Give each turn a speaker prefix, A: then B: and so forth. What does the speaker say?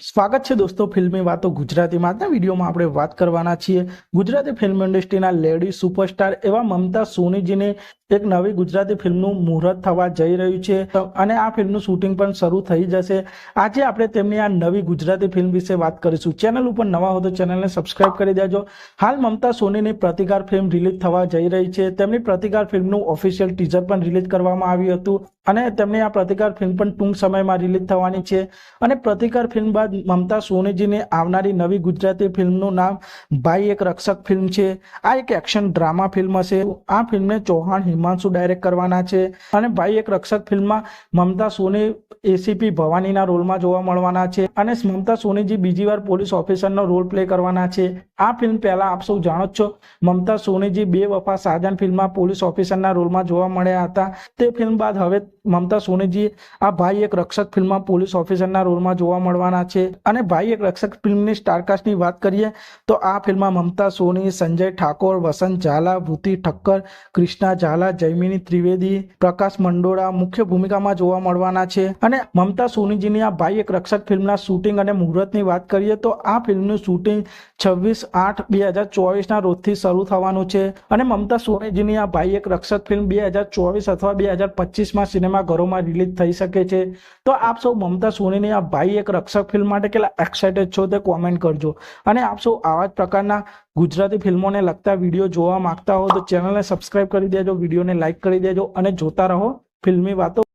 A: સ્વાગત છે દોસ્તો ફિલ્મી વાતો ગુજરાતીમાં આજના વિડીયોમાં આપણે વાત કરવાના છીએ ગુજરાતી ફિલ્મ ઇન્ડસ્ટ્રીના લેડી સુપરસ્ટાર એવા મમતા સોનીજીને એક નવી ગુજરાતી ફિલ્મનું મુહૂર્ત થવા જઈ રહ્યું છે અને આ ફિલ્મનું શૂટિંગ પણ શરૂ થઈ જશે. આજે આપણે તેમની આ નવી ગુજરાતી ફિલ્મ વિશે વાત કરીશું. ચેનલ ઉપર નવા હો તો ચેનલને સબસ્ક્રાઇબ કરી દેજો. હાલ મમતા સોનીની પ્રતિકાર ફિલ્મ રિલીઝ થવા જઈ રહી છે. તેમની પ્રતિકાર ફિલ્મનું ઓફિશિયલ ટીઝર પણ રિલીઝ કરવામાં આવ્યું હતું. અને તેમની આ પ્રતિકાર ફિલ્મ પણ ટૂંક સમયમાં રિલીઝ થવાની છે. અને પ્રતિકાર ફિલ્મ બાદ મમતા સોનીજીને આવનારી નવી ગુજરાતી ફિલ્મનું નામ ભાઈ એક રક્ષક ફિલ્મ છે. આ એક એક્શન ડ્રામા ફિલ્મ હશે. આ ફિલ્મને ચૌહાણ હિમાંશુ ડાયરેક્ટ કરવાના છે. અને ભાઈ એક રક્ષક ફિલ્મમાં મમતા સોની એસીપી ભવાનીના રોલમાં જોવા મળવાના છે. અને મમતા સોનીજી બીજી વાર પોલીસ ઓફિસરનો રોલ પ્લે કરવાના છે. આ ફિલ્મ પહેલા આપ સૌ જાણો જ છો. મમતા સોનીજી બે વફા સાજન ફિલ્મમાં પોલીસ ઓફિસરના રોલમાં જોવા મળ્યા હતા. તે ફિલ્મ બાદ હવે મમતા સોનીજી આ ભાઈ એક રક્ષક ફિલ્મમાં પોલીસ ઓફિસરના રોલમાં જોવા મળવાના છે. અને ભાઈ એક રક્ષક ફિલ્મની સ્ટારકાસ્ટની વાત કરીએ તો આ ફિલ્મમાં મમતા સોની, સંજય ઠાકોર, વસંત ઝાલા ભૂતિ ઠક્કર, કૃષ્ણા ઝાલા, જયમિની ત્રિવેદી, પ્રકાશ મંડોળા મુખ્ય ભૂમિકામાં જોવા મળવાના છે. અને મમતા સોનીજીની આ ભાઈ એક રક્ષક ફિલ્મના શૂટિંગ અને મુહૂર્તની વાત કરીએ તો આ ફિલ્મનું શૂટિંગ છવ્વીસ આઠ બે હજાર ચોવીસના રોજથી શરૂ થવાનું છે. અને મમતા સોનીજીની આ ભાઈ એક રક્ષક ફિલ્મ બે હજાર ચોવીસ અથવા બે હજાર પચીસમાં સિનેમાઘરોમાં રિલીઝ થઈ શકે છે. તો આપ સૌ મમતા સોનીની આ ભાઈ એક રક્ષક ફિલ્મ માટે કેટલા એક્સાઇટેડ છો તે કોમેન્ટ કરજો. અને આપ સૌ આવા જ પ્રકારના ગુજરાતી ફિલ્મોને લગતા વીડિયો જોવા માંગતા હો તો ચેનલને સબસ્ક્રાઇબ કરી દેજો વિડીયોને લાઇક કરી દેજો અને જોતા રહો ફિલ્મી વાતો.